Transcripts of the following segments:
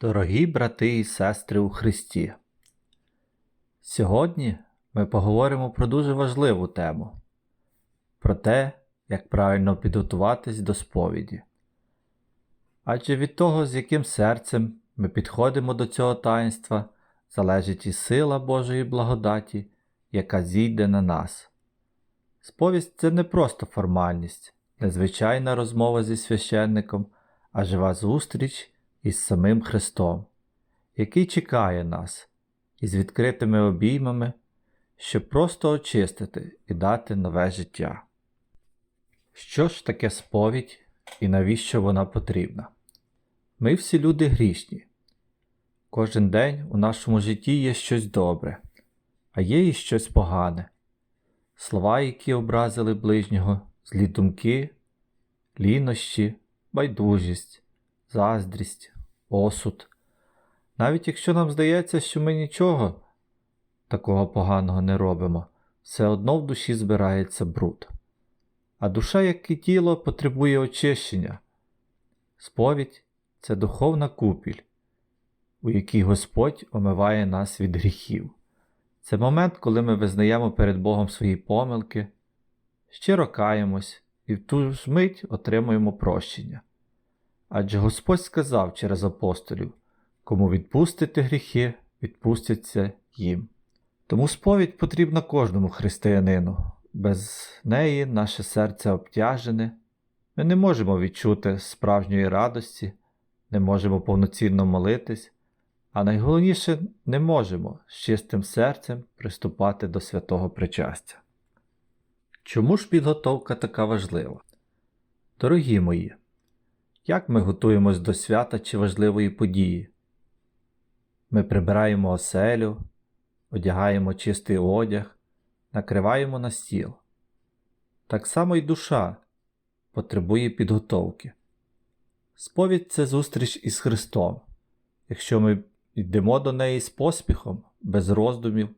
Дорогі брати і сестри у Христі, сьогодні ми поговоримо про дуже важливу тему про те, як правильно підготуватись до сповіді. Адже від того, з яким серцем ми підходимо до цього таїнства, залежить і сила Божої благодаті, яка зійде на нас. Сповість це не просто формальність, незвичайна розмова зі священником, а жива зустріч із самим Христом, який чекає нас із відкритими обіймами, щоб просто очистити і дати нове життя. Що ж таке сповідь і навіщо вона потрібна? Ми всі люди грішні. Кожен день у нашому житті є щось добре, а є і щось погане. Слова, які образили ближнього, злі думки, лінощі, байдужість, заздрість, осуд. Навіть якщо нам здається, що ми нічого такого поганого не робимо, все одно в душі збирається бруд. А душа, як і тіло, потребує очищення. Сповідь це духовна купіль, у якій Господь омиває нас від гріхів. Це момент, коли ми визнаємо перед Богом свої помилки, щиро каємось і в ту ж мить отримуємо прощення. Адже Господь сказав через апостолів, кому відпустити гріхи, відпустяться їм. Тому сповідь потрібна кожному християнину. Без неї наше серце обтяжене, ми не можемо відчути справжньої радості, не можемо повноцінно молитись, а найголовніше не можемо з чистим серцем приступати до святого причастя. Чому ж підготовка така важлива? Дорогі мої, як ми готуємось до свята чи важливої події? Ми прибираємо оселю, одягаємо чистий одяг, накриваємо на стіл. Так само й душа потребує підготовки. Сповідь це зустріч із Христом. Якщо ми йдемо до неї з поспіхом, без роздумів,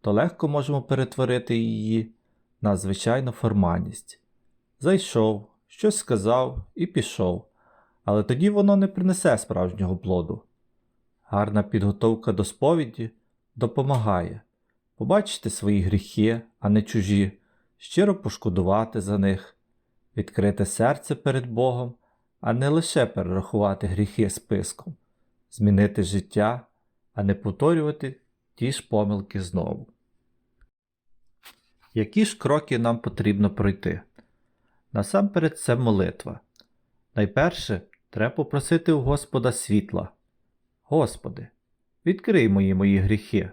то легко можемо перетворити її на звичайну формальність. Зайшов, щось сказав і пішов, але тоді воно не принесе справжнього плоду. Гарна підготовка до сповіді допомагає побачити свої гріхи, а не чужі, щиро пошкодувати за них, відкрити серце перед Богом, а не лише перерахувати гріхи списком, змінити життя, а не повторювати ті ж помилки знову. Які ж кроки нам потрібно пройти? Насамперед це молитва. Найперше треба попросити у Господа світла. Господи, відкрий мої мої гріхи,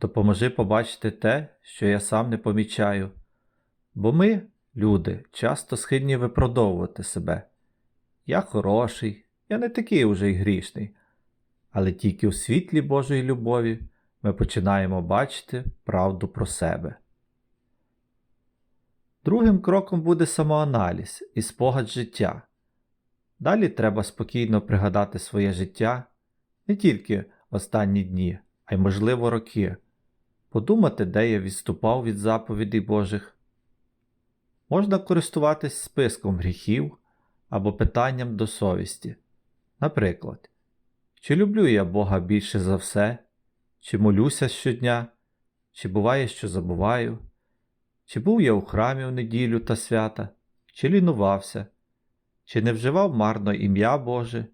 допоможи побачити те, що я сам не помічаю. Бо ми, люди, часто схильні виправдовувати себе. Я хороший, я не такий уже й грішний, але тільки у світлі Божої любові ми починаємо бачити правду про себе. Другим кроком буде самоаналіз і спогад життя. Далі треба спокійно пригадати своє життя не тільки останні дні, а й, можливо, роки, подумати, де я відступав від заповідей Божих. Можна користуватись списком гріхів або питанням до совісті. Наприклад, чи люблю я Бога більше за все, чи молюся щодня, чи буває, що забуваю, чи був я у храмі в неділю та свята, чи лінувався, чи не вживав марно ім'я Боже,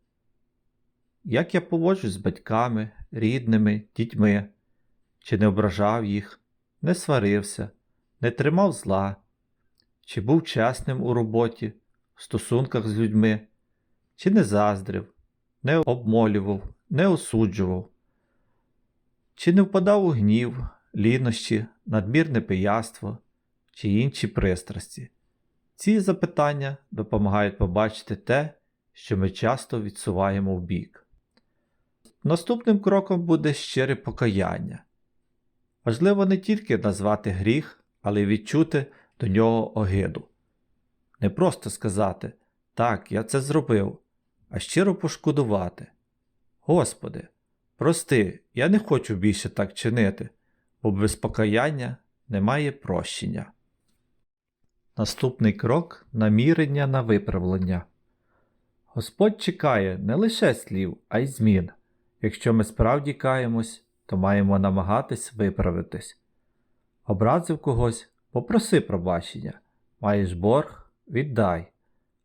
як я поводжусь з батьками, рідними, дітьми, чи не ображав їх, не сварився, не тримав зла, чи був чесним у роботі, в стосунках з людьми, чи не заздрив, не обмолював, не осуджував, чи не впадав у гнів, лінощі, надмірне пияство чи інші пристрасті. Ці запитання допомагають побачити те, що ми часто відсуваємо в бік. Наступним кроком буде щире покаяння. Важливо не тільки назвати гріх, але й відчути до нього огиду. Не просто сказати так, я це зробив, а щиро пошкодувати. Господи, прости, я не хочу більше так чинити, бо без покаяння немає прощення. Наступний крок намірення на виправлення. Господь чекає не лише слів, а й змін. Якщо ми справді каємось, то маємо намагатись виправитись. Образив когось, попроси пробачення. Маєш борг, віддай.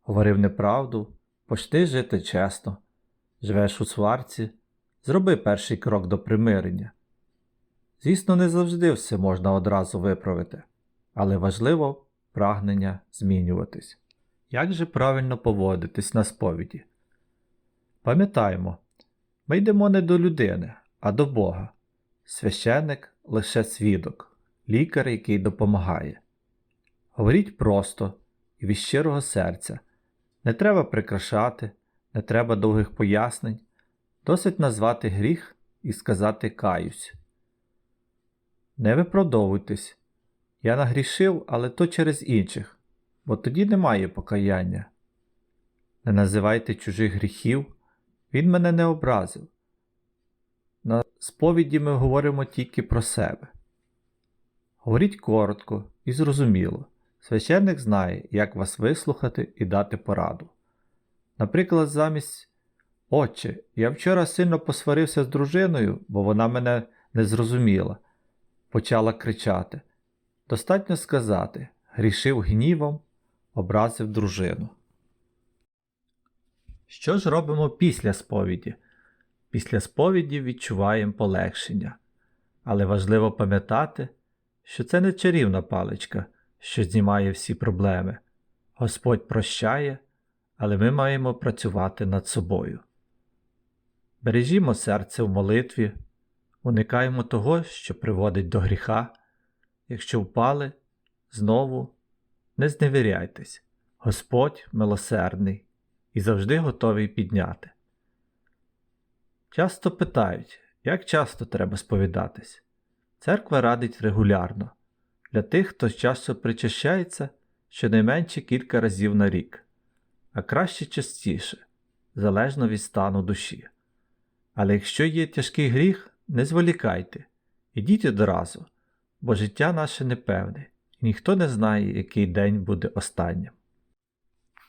Говорив неправду, почни жити чесно. Живеш у сварці, зроби перший крок до примирення. Звісно, не завжди все можна одразу виправити, але важливо прагнення змінюватись. Як же правильно поводитись на сповіді? Пам'ятаємо, ми йдемо не до людини, а до Бога. Священник лише свідок, лікар, який допомагає. Говоріть просто і від щирого серця. Не треба прикрашати, не треба довгих пояснень, досить назвати гріх і сказати каюсь. Не виправдовуйтесь. Я нагрішив, але то через інших, бо тоді немає покаяння. Не називайте чужих гріхів, він мене не образив. На сповіді ми говоримо тільки про себе. Говоріть коротко і зрозуміло. Священник знає, як вас вислухати і дати пораду. Наприклад, замість Отче, я вчора сильно посварився з дружиною, бо вона мене не зрозуміла, почала кричати. Достатньо сказати грішив гнівом, образив дружину. Що ж робимо після сповіді? Після сповіді відчуваємо полегшення, але важливо пам'ятати, що це не чарівна паличка, що знімає всі проблеми. Господь прощає, але ми маємо працювати над собою. Бережімо серце в молитві, уникаємо того, що приводить до гріха. Якщо впали, знову не зневіряйтесь. Господь милосердний і завжди готовий підняти. Часто питають, як часто треба сповідатись. Церква радить регулярно для тих, хто часто причащається щонайменше кілька разів на рік, а краще частіше, залежно від стану душі. Але якщо є тяжкий гріх, не зволікайте, ідіть одразу, бо життя наше непевне, і ніхто не знає, який день буде останнім.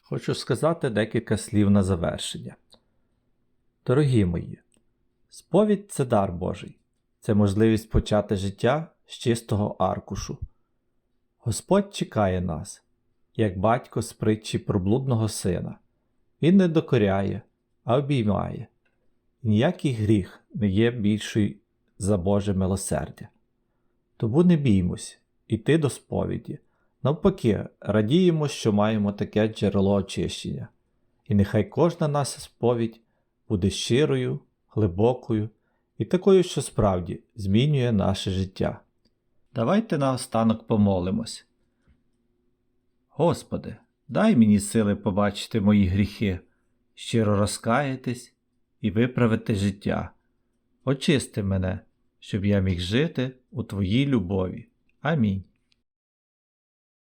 Хочу сказати декілька слів на завершення. Дорогі мої, сповідь це дар Божий, це можливість почати життя з чистого аркушу. Господь чекає нас, як батько з притчі про блудного сина. Він не докоряє, а обіймає. Ніякий гріх не є більший за Боже милосердя. Тому не біймось іти до сповіді. Навпаки, радіємо, що маємо таке джерело очищення, і нехай кожна наша сповідь буде щирою, глибокою і такою, що справді змінює наше життя. Давайте наостанок помолимось. Господи, дай мені сили побачити мої гріхи, щиро розкаятись і виправити життя. Очисти мене, щоб я міг жити у Твоїй любові. Амінь.